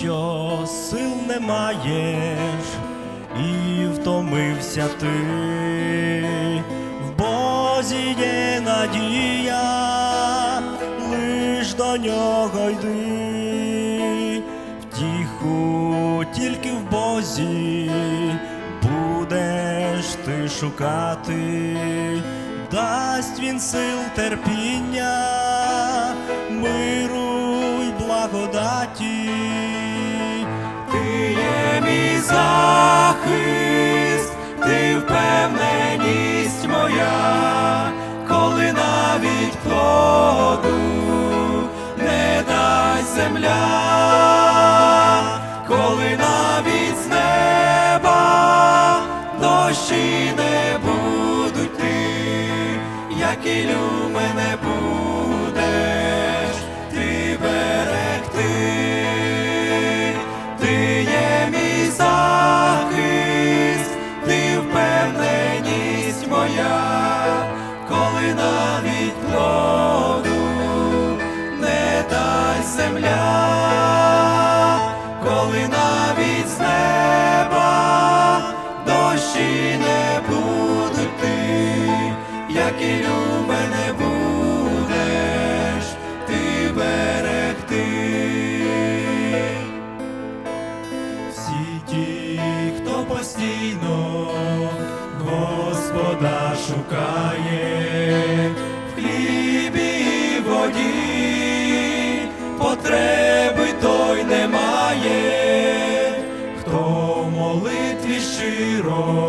Якщо сил не маєш і втомився ти, в Бозі є надія, лиш до нього йди, втіху тільки в Бозі будеш ти шукати, дасть він сил терпіння, миру й благодаті. Захист, ти впевненість моя, коли навіть плоду не дасть земля, коли навіть з неба дощі не будуть ти, як і мене моя, коли навіть плоду не дай земля, коли навіть з неба дощі не будуть ти, як і мене шукає в хлібі воді, потреби той не має, хто молитві щиро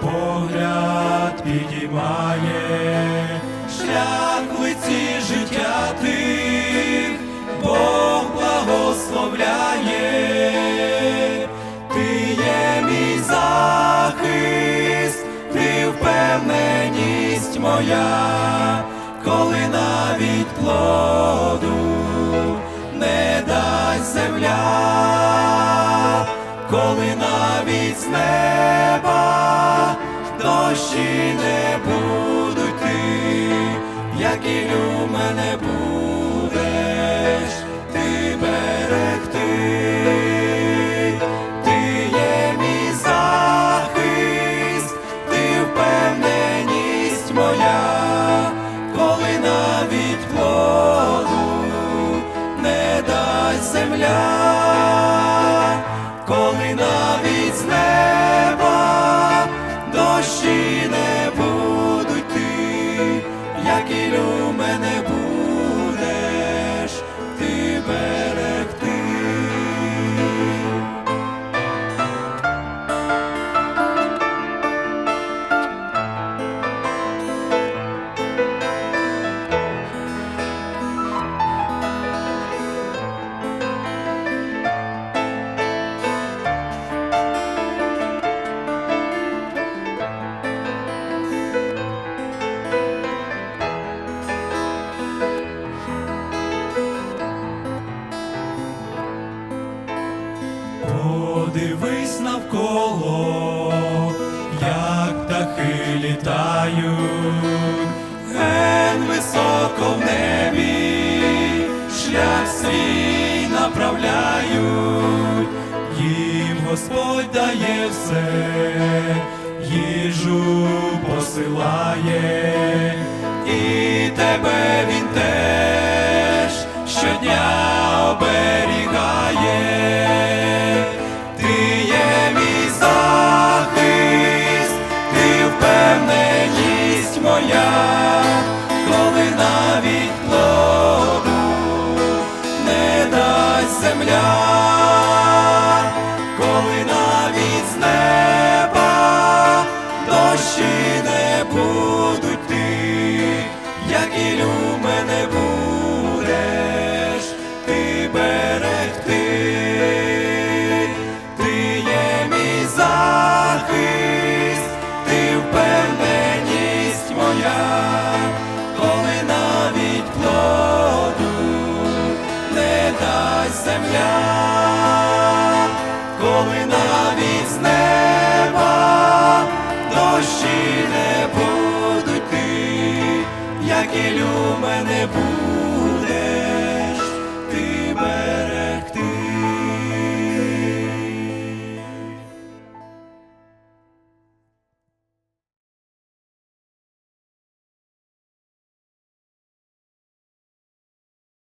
погляд підіймає, впевненість моя, коли навіть плоду не дасть земля, коли навіть з неба дощі не будуть ти, як і мене будеш коли Подивись навколо, як птахи літають, ген високо в небі, шлях свій направляють, їм Господь дає все, їжу посилає, і тебе він теж впевненість дощі не будуть ти, як і люме не будеш ти мене.